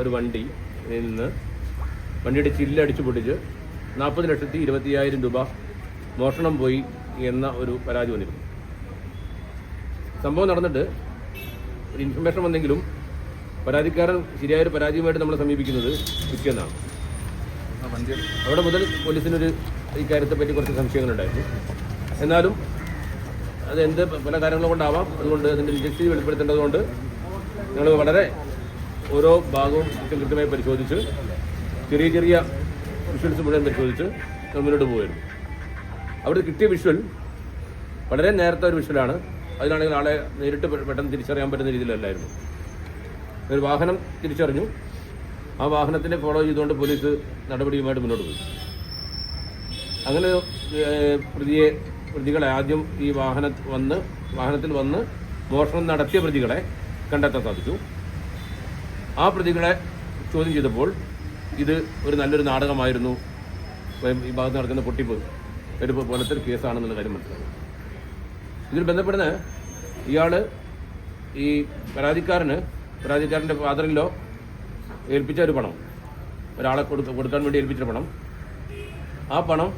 ഒരു വണ്ടി നിന്ന് വണ്ടിയുടെ ചില്ലടിച്ചു പൊട്ടിച്ച് നാൽപ്പത് ലക്ഷത്തി ഇരുപത്തിയായിരം രൂപ മോഷണം പോയി എന്ന ഒരു പരാതി വന്നിരുന്നു. സംഭവം നടന്നിട്ട് ഒരു ഇൻഫർമേഷൻ വന്നെങ്കിലും പരാതിക്കാരൻ ശരിയായൊരു പരാതിയുമായിട്ട് നമ്മളെ സമീപിക്കുന്നത് പിറ്റേന്നാണ് അവിടെ മുതൽ പോലീസിനൊരു ഇക്കാര്യത്തെ പറ്റി കുറച്ച് സംശയങ്ങളുണ്ടായിരുന്നു. എന്നാലും അത് എന്ത് പല കാര്യങ്ങളും കൊണ്ടാവാം. അതുകൊണ്ട് അതിന്റെ ഡിറ്റക്റ്റീവ് വെളിപ്പെടുത്തേണ്ടതുകൊണ്ട് ഞങ്ങൾ വളരെ ഓരോ ഭാഗവും കൃത്യമായി പരിശോധിച്ച് ചെറിയ ചെറിയ വിഷ്വൽസ് മുഴുവൻ പരിശോധിച്ച് മുന്നോട്ട് പോയിരുന്നു അവിടെ കിട്ടിയ വിഷ്വൽ വളരെ നേരത്തെ ഒരു വിഷ്വലാണ് അതിലാണെങ്കിൽ ആളെ നേരിട്ട് പെട്ടെന്ന് തിരിച്ചറിയാൻ പറ്റുന്ന രീതിയിലല്ലായിരുന്നു. ഒരു വാഹനം തിരിച്ചറിഞ്ഞു. ആ വാഹനത്തിനെ ഫോളോ ചെയ്തുകൊണ്ട് പോലീസ് നടപടിയുമായിട്ട് മുന്നോട്ട് പോയി. അങ്ങനെ പ്രതിയെ പ്രതികളെ ആദ്യം ഈ വാഹന വന്ന് വാഹനത്തിൽ വന്ന് മോഷണം നടത്തിയ പ്രതികളെ കണ്ടെത്താൻ സാധിച്ചു. ആ പ്രതികളെ ചോദ്യം ചെയ്തപ്പോൾ ഇത് ഒരു നല്ലൊരു നാടകമായിരുന്നു. ഈ ഭാഗത്ത് നടക്കുന്ന പൊട്ടിപ്പ് ഒരു പോലത്തെ ഒരു കേസാണെന്നുള്ള കാര്യം മനസ്സിലായി. ഇതിൽ ബന്ധപ്പെടുന്ന ഇയാൾ ഈ പരാതിക്കാരന് പരാതിക്കാരന്റെ ഫാദറിലോ ഏൽപ്പിച്ച ഒരു പണം ഒരാളെ കൊടുത്ത് കൊടുക്കാൻ വേണ്ടി ഏൽപ്പിച്ച പണം. ആ പണം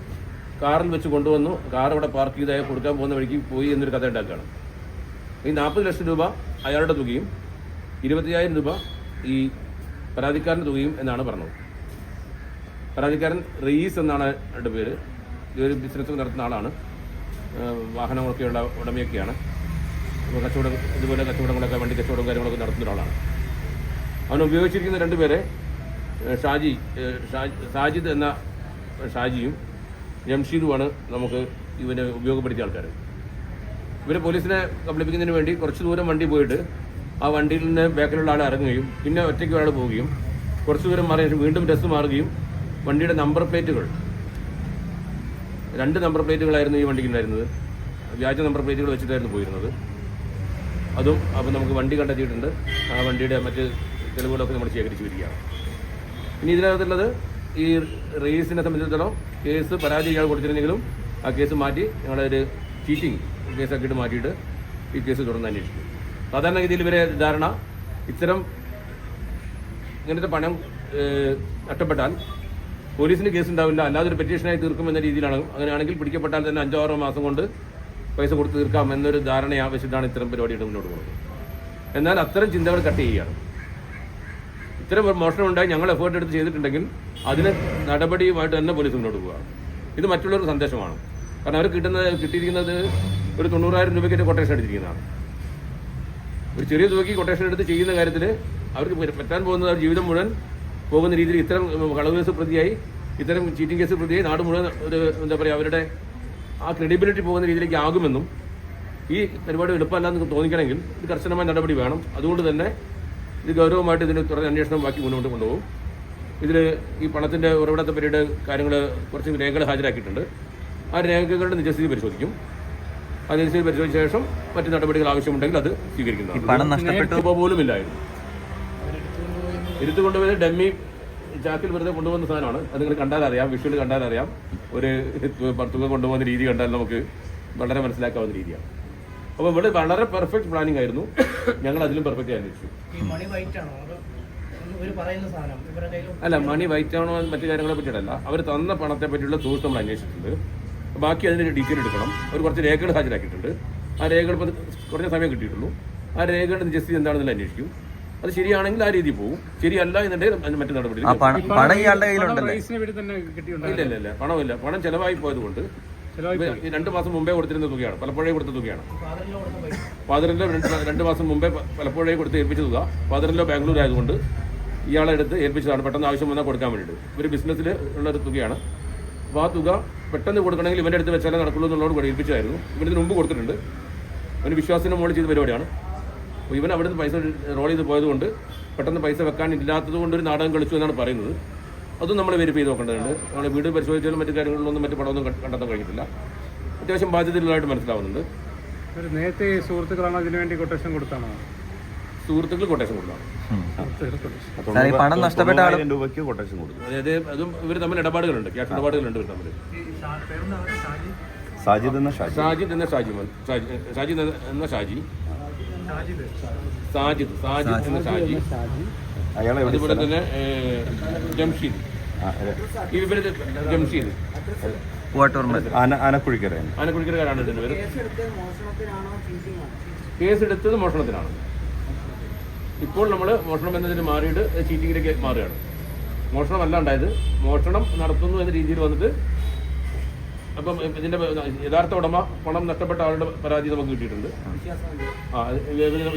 കാറിൽ വെച്ച് കൊണ്ടുവന്നു കാർ അവിടെ പാർക്ക് ചെയ്തായ കൊടുക്കാൻ പോകുന്ന വഴിക്ക് പോയി എന്നൊരു കഥ ഉണ്ടാക്കുകയാണ്. ഈ നാൽപ്പത് ലക്ഷം രൂപ അയാളുടെ തുകയും ഇരുപത്തിയായിരം രൂപ ഈ പരാതിക്കാരന്റെ തുകയും എന്നാണ് പറഞ്ഞത്. പരാതിക്കാരൻ റയീസ് എന്നാണ് എന്റെ പേര്. ഇതൊരു ബിസിനസ് നടത്തുന്ന ആളാണ്. വാഹനങ്ങളൊക്കെയുള്ള ഉടമയൊക്കെയാണ്. കച്ചവടം ഇതുപോലെ കച്ചവടങ്ങളൊക്കെ വണ്ടി കച്ചവടവും കാര്യങ്ങളൊക്കെ നടത്തുന്ന ഒരാളാണ്. അവൻ ഉപയോഗിച്ചിരിക്കുന്ന രണ്ട് പേരെ ഷാജി സാജിദ് എന്ന ഷാജിയും ജംഷീദുമാണ് നമുക്ക് ഇവനെ ഉപയോഗപ്പെടുത്തിയ ആൾക്കാർ ഇവരെ പോലീസിനെ കബളിപ്പിക്കുന്നതിന് വേണ്ടി കുറച്ച് ദൂരം വണ്ടി പോയിട്ട് ആ വണ്ടിയിൽ നിന്ന് ബാക്കിലുള്ള ആൾ ഇറങ്ങുകയും പിന്നെ ഒറ്റയ്ക്ക് ഒരാൾ പോവുകയും കുറച്ച് ദൂരം മാറിയ ശേഷം വീണ്ടും ഡ്രസ്സ് മാറുകയും വണ്ടിയുടെ നമ്പർ പ്ലേറ്റുകൾ രണ്ട് നമ്പർ പ്ലേറ്റുകളായിരുന്നു ഈ വണ്ടിക്ക് ഉണ്ടായിരുന്നത്. വ്യാജ നമ്പർ പ്ലേറ്റുകൾ വെച്ചിട്ടായിരുന്നു പോയിരുന്നത്. അതും അപ്പം നമുക്ക് വണ്ടി കണ്ടെത്തിയിട്ടുണ്ട്. ആ വണ്ടിയുടെ മറ്റ് തെളിവുകളൊക്കെ നമ്മൾ ശേഖരിച്ചു വരികയാണ്. ഇനി ഇതിനകത്തുള്ളത് ഈ റേസിനെ സംബന്ധിച്ചിടത്തോളം കേസ് പരാതി ഇയാൾ കൊടുത്തിരുന്നെങ്കിലും ആ കേസ് മാറ്റി ഞങ്ങളൊരു ചീറ്റിംഗ് കേസാക്കിയിട്ട് മാറ്റിയിട്ട് ഈ കേസ് തുടർന്ന് അന്വേഷിക്കും. സാധാരണഗതിയിൽ ഇവരെ ധാരണ ഇത്തരം ഇങ്ങനത്തെ പണം നഷ്ടപ്പെട്ടാൽ പോലീസിന് കേസ് ഉണ്ടാവില്ല അല്ലാതെ ഒരു പെറ്റീഷനായി തീർക്കും എന്ന രീതിയിലാണ്. അങ്ങനെയാണെങ്കിൽ പിടിക്കപ്പെട്ടാൽ തന്നെ അഞ്ചോ ആറോ മാസം കൊണ്ട് പൈസ കൊടുത്ത് തീർക്കാം എന്നൊരു ധാരണ ആവശ്യത്തിലാണ് ഇത്തരം പരിപാടിയുടെ മുന്നോട്ട് പോകുന്നത്. എന്നാൽ അത്തരം ചിന്തകൾ കട്ട് ചെയ്യുകയാണ്. ഇത്തരം മോഷണം ഉണ്ടായി ഞങ്ങൾ എഫേർട്ട് എടുത്ത് ചെയ്തിട്ടുണ്ടെങ്കിൽ അതിന് നടപടിയുമായിട്ട് തന്നെ പോലീസ് മുന്നോട്ട് പോകുക ഇത് മറ്റുള്ളവർക്ക് സന്ദേശമാണ്. കാരണം അവർ കിട്ടുന്നത് കിട്ടിയിരിക്കുന്നത് ഒരു തൊണ്ണൂറായിരം രൂപയ്ക്ക് കൊട്ടേഷൻ എടുത്തിരിക്കുന്നതാണ്. ഒരു ചെറിയ തുകയ്ക്ക് കൊട്ടേഷൻ എടുത്ത് ചെയ്യുന്ന കാര്യത്തിൽ അവർക്ക് പറ്റാൻ പോകുന്നത് അവർ ജീവിതം മുഴുവൻ പോകുന്ന രീതിയിൽ ഇത്തരം കളവ് കേസ് പ്രതിയായി ഇത്തരം ചീറ്റിംഗ് കേസ് പ്രതിയായി നാട് മുഴുവൻ ഒരു എന്താ പറയുക അവരുടെ ആ ക്രെഡിബിലിറ്റി പോകുന്ന രീതിയിലേക്ക് ആകുമെന്നും ഈ പരിപാടി എളുപ്പമല്ലാന്ന് തോന്നിക്കണമെങ്കിൽ ഇത് കർശനമായ നടപടി വേണം. അതുകൊണ്ട് തന്നെ ഇത് ഗൗരവമായിട്ട് ഇതിന് തുടർന്ന് അന്വേഷണം ബാക്കി മുന്നോട്ട് കൊണ്ടുപോകും. ഇതിൽ ഈ പണത്തിന്റെ ഉറവിടത്തെ പരിയുടെ കാര്യങ്ങൾ കുറച്ച് രേഖകൾ ഹാജരാക്കിയിട്ടുണ്ട്. ആ രേഖകളുടെ നിജസ്ഥിതി പരിശോധിക്കും. നിജസ്ഥിതി പരിശോധിച്ച ശേഷം മറ്റു നടപടികൾ ആവശ്യമുണ്ടെങ്കിൽ അത് സ്വീകരിക്കുന്നതാണ്. പണം നഷ്ടപ്പെട്ടു രൂപ പോലും ഇല്ലായിരുന്നു ഇരുത്ത് കൊണ്ടുപോയത് ഡമ്മി ചാക്കിൽ വെറുതെ കൊണ്ടുപോകുന്ന സാധനമാണ്. അത് നിങ്ങൾ കണ്ടാൽ അറിയാം വിഷ്വൽ കണ്ടാൽ അറിയാം. ഒരു തുക കൊണ്ടുപോകുന്ന രീതി കണ്ടാൽ നമുക്ക് വളരെ മനസ്സിലാക്കാവുന്ന രീതിയാണ്. അപ്പോൾ ഇവിടെ വളരെ പെർഫെക്റ്റ് പ്ലാനിങ് ആയിരുന്നു. ഞങ്ങൾ അതിലും പെർഫെക്റ്റ് അന്വേഷിച്ചു ഈ മണി വൈറ്റ് ആണോ? അതോ പറയുന്ന സാധനം? ഇവരുടെ അല്ല മണി വൈറ്റ് ആണോ? മറ്റു കാര്യങ്ങളെ പറ്റിയിട്ടല്ല. അവർ തന്ന പണത്തെ പറ്റിയുള്ള സോഴ്സ് നമ്മൾ അന്വേഷിച്ചിട്ടുണ്ട്. ബാക്കി അതിന്റെ ഡീറ്റെയിൽ എടുക്കണം. അവർ കുറച്ച് രേഖകൾ ഹാജരാക്കിയിട്ടുണ്ട്. ആ രേഖകൾ ഇപ്പോൾ കുറഞ്ഞ സമയം കിട്ടിയിട്ടുള്ളൂ. ആ രേഖകളുടെ നിജസ്ഥിതി എന്താണെന്നുള്ള അന്വേഷിക്കും. അത് ശരിയാണെങ്കിൽ ആ രീതി പോകും ശരിയല്ല എന്നുണ്ടെങ്കിൽ അതിന് മറ്റു നടപടി ഇല്ല ഇല്ല ഇല്ല. പണമില്ല. പണം ചെലവായി പോയത് കൊണ്ട് ഈ രണ്ട് മാസം മുമ്പേ കൊടുത്തിരുന്ന തുകയാണ്. പലപ്പോഴേ കൊടുത്ത തുകയാണ്. ഫാദറിലോ രണ്ട് മാസം മുമ്പേ പലപ്പോഴേ കൊടുത്ത് ഏൽപ്പിച്ച തുക ഫാദറിലോ ബാംഗ്ലൂർ ആയതുകൊണ്ട് ഇയാളെടുത്ത് ഏൽപ്പിച്ചതാണ്. പെട്ടെന്ന് ആവശ്യം വന്നാൽ കൊടുക്കാൻ വേണ്ടിയിട്ട്. ഒരു ബിസിനസ്സിൽ ഉള്ള ഒരു തുകയാണ്. അപ്പോൾ ആ തുക പെട്ടെന്ന് കൊടുക്കണമെങ്കിൽ ഇവന്റെ അടുത്ത് വെച്ചാലേ നടക്കുള്ളൂ എന്നുള്ളതോട് കൂടി ഏൽപ്പിച്ചായിരുന്നു ഇവരിതിന് മുമ്പ് കൊടുത്തിട്ടുണ്ട്. അവന് വിശ്വാസത്തിന് മുകളിൽ ചെയ്ത പരിപാടിയാണ്. അപ്പോൾ ഇവൻ അവിടുന്ന് പൈസ റോൾ ചെയ്ത് പോയതുകൊണ്ട് പെട്ടെന്ന് പൈസ വെക്കാൻ ഇല്ലാത്തത് കൊണ്ട് ഒരു നാടകം കളിച്ചു എന്നാണ് പറയുന്നത്. അതും നമ്മൾ വെരിഫൈ ചെയ്ത് നോക്കേണ്ടതുണ്ട്. നമ്മൾ വീട് പരിശോധിച്ചാലും മറ്റു കാര്യങ്ങളിലൊന്നും മറ്റു പടമൊന്നും കണ്ട- കണ്ടെത്താൻ കഴിഞ്ഞിട്ടില്ല. അത്യാവശ്യം ബാധ്യതയുള്ളതായിട്ട് മനസ്സിലാവുന്നുണ്ട്. നേരത്തെ സുഹൃത്തുക്കളാണ് അതിനുവേണ്ടി കൊട്ടേഷൻ കൊടുത്താണോ? സുഹൃത്തുക്കൾ കൊട്ടേഷൻ കൊടുക്കണം. സാർ ഈ പണം നഷ്ടപ്പെട്ട ആളും തൊണ്ണൂറായിരം രൂപയ്ക്ക് കൊട്ടേഷൻ കൊടുക്കും. അതായത് അതും ഇവർ തമ്മിൽ ഇടപാടുകളുണ്ട്. ക്യാഷ് ഇടപാടുകളുണ്ട് ഇവർ തമ്മിൽ. സാജിദ് എന്ന ഷാജി. ഷാജിദ് എന്ന ഷാജിമൻ ഷാജി ഷാജിദ് എന്ന ഷാജി. സാജിദ്. സാജിദ് എന്ന ഷാജി. അയാളെ എവിടെ അതുപോലെ സ്ഥലം? തന്നെ ഏഹ്, ജംഷീദ്. ആ, അതെ. ഇവർ ജംഷീദ്. പൂവാട്ടൂർ മതി ആന ആനക്കുഴിക്കരയാണ് ആനക്കുഴിക്കരക്കാരാണ് ഇതിന്റെ പേര് കേസെടുത്തത് മോഷണത്തിനാണോ ചീറ്റിംഗാണോ കേസ് എടുത്തത് മോഷണത്തിനാണ് ഇപ്പോൾ നമ്മൾ മോഷണം എന്നതിന് മാറിയിട്ട് ചീറ്റിങ്ങിലേക്ക് മാറുകയാണ്. മോഷണം അല്ല ഉണ്ടായത്. മോഷണം നടത്തുന്നു എന്ന രീതിയിൽ വന്നിട്ട് അപ്പം ഇതിന്റെ യഥാർത്ഥ ഉടമ പണം നഷ്ടപ്പെട്ട ആളുടെ പരാതി നമുക്ക് കിട്ടിയിട്ടുണ്ട്. ആ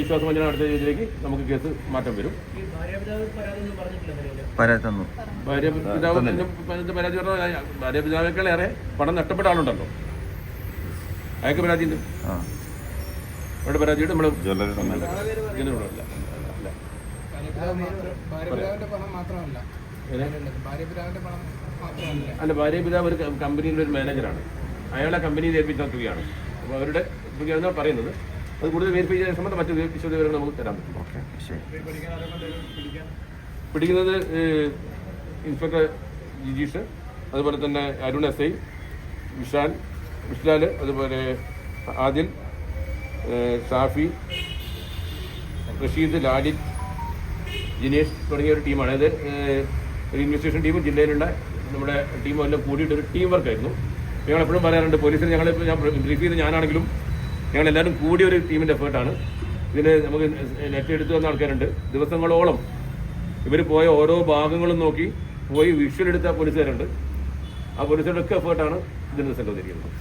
വിശ്വാസവഞ്ചന നടത്തിയ രീതിയിലേക്ക് നമുക്ക് കേസ് മാറ്റം വരും. ഭാര്യ പിതാവ് പരാതി പറഞ്ഞാൽ ഭാര്യ പിതാവേക്കാൾ ഏറെ പണം നഷ്ടപ്പെട്ട ആളുണ്ടല്ലോ. അയാൾക്ക് പരാതി ഉണ്ട് അവരുടെ അവിടെ പരാതിയിട്ട് നമ്മൾ ജ്വല്ലറി അല്ല ഭാര്യ പിതാവ് ഒരു കമ്പനിയിലെ ഒരു മാനേജറാണ്. അയാളെ കമ്പനിയിൽ ഏൽപ്പിച്ച തുകയാണ് അപ്പോൾ അവരുടെ തുകയാണ് പറയുന്നത്. അത് കൂടുതൽ വെരിഫൈ സംബന്ധം മറ്റു വിശദ വിവരങ്ങൾ നമുക്ക് തരാൻ പറ്റും. ഓക്കെ ശരി. പിടിക്കുന്നത് ഇൻസ്പെക്ടർ ജിജീഷ് അതുപോലെ തന്നെ അരുൺ എസ് ഐ വിശാൽ വിശാൽ അതുപോലെ ആദിൽ ഷാഫി റഷീദ് ലാലിൻ ജിനേഷ് തുടങ്ങിയ ഒരു ടീമാണ്. അതായത് ഒരു ഇൻവെസ്റ്റിഗേഷൻ ടീമും ജില്ലയിലുള്ള നമ്മുടെ ടീമും എല്ലാം കൂടിയിട്ട് ഒരു ടീം വർക്കായിരുന്നു ഞങ്ങൾ എപ്പോഴും പറയാറുണ്ട് പോലീസിന് ഞങ്ങൾ ഞാൻ ബ്രീഫ് ചെയ്ത് ഞാനാണെങ്കിലും ഞങ്ങൾ എല്ലാവരും കൂടിയ ഒരു ടീമിന്റെ എഫേർട്ടാണ് ഇതിന് നമുക്ക് നെറ്റ് എടുത്തു വന്ന ആൾക്കാരുണ്ട്. ദിവസങ്ങളോളം ഇവർ പോയ ഓരോ ഭാഗങ്ങളും നോക്കി പോയി വിഷ്വൽ എടുത്ത പോലീസുകാരുണ്ട്. ആ പോലീസുകാരുടെ ഒക്കെ എഫേർട്ടാണ് ഇതിന് സംഘം വന്നിരിക്കുന്നത്.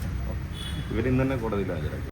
ഇവരിന്ന് തന്നെ ഹാജരാക്കി.